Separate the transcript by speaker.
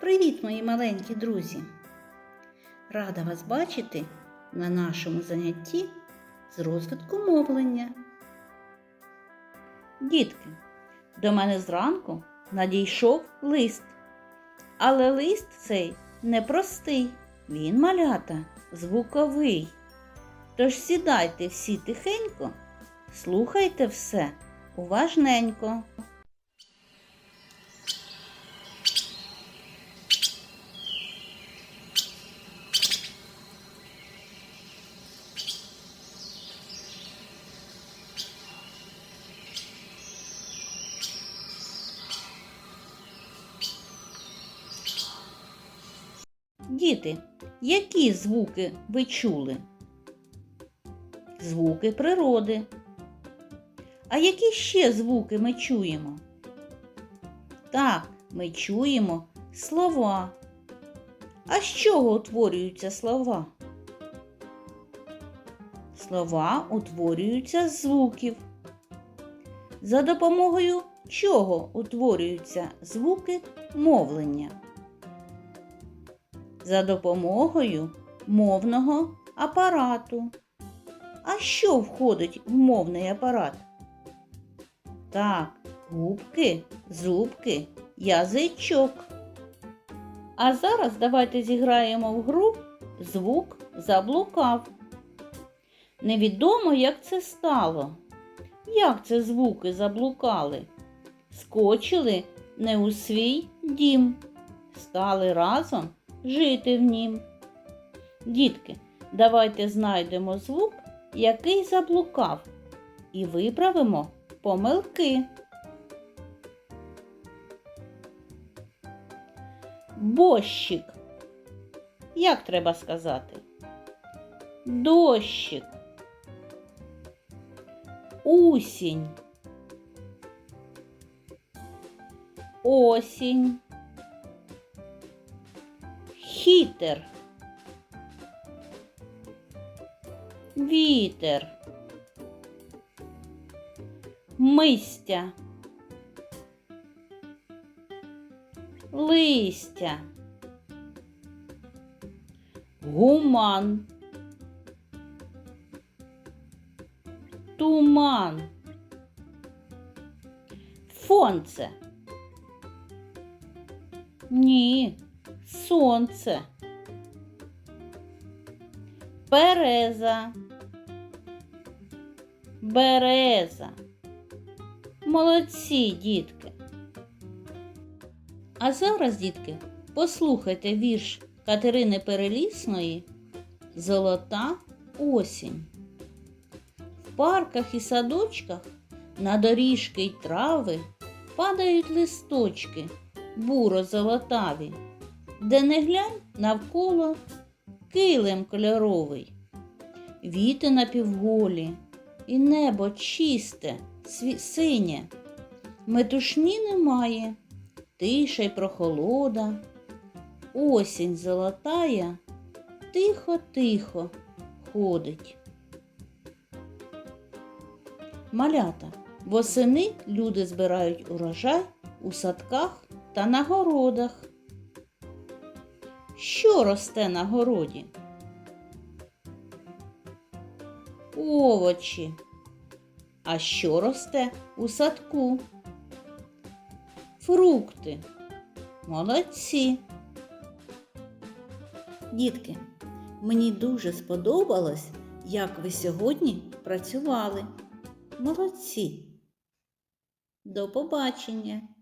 Speaker 1: Привіт, мої маленькі друзі! Рада вас бачити на нашому занятті з розвитку мовлення. Дітки, до мене зранку надійшов лист. Але лист цей непростий, він малята звуковий. Тож сідайте всі тихенько, слухайте все уважненько. Діти, які звуки ви чули? Звуки природи. А які ще звуки ми чуємо? Так, ми чуємо слова. А з чого утворюються слова? Слова утворюються з звуків. За допомогою чого утворюються звуки мовлення? За допомогою мовного апарату. А що входить в мовний апарат? Так, губки, зубки, язичок. А зараз давайте зіграємо в гру звук заблукав. Невідомо, як це стало. Як це звуки заблукали? Скочили не у свій дім, стали разом жити в нім. Дітки, давайте знайдемо звук, який заблукав, і виправимо помилки. Бощик. Як треба сказати? Дощик. Усінь. Осінь. Хітер. Вітер. Мистя. Листя. Гуман. Туман. Фонце. Ні, сонце. Береза. Береза. Молодці, дітки. А зараз, дітки, послухайте вірш Катерини Перелісної Золота осінь. В парках і садочках на доріжки й трави падають листочки буро-золотаві, де не глянь навколо килим кольоровий, віти напівголі, і небо чисте, синє, метушні немає, тиша й прохолода, осінь золотая, тихо-тихо ходить. Малята, восени люди збирають урожай у садках та на городах. Що росте на городі? Овочі. А що росте у садку? Фрукти. Молодці. Дітки, мені дуже сподобалось, як ви сьогодні працювали. Молодці. До побачення!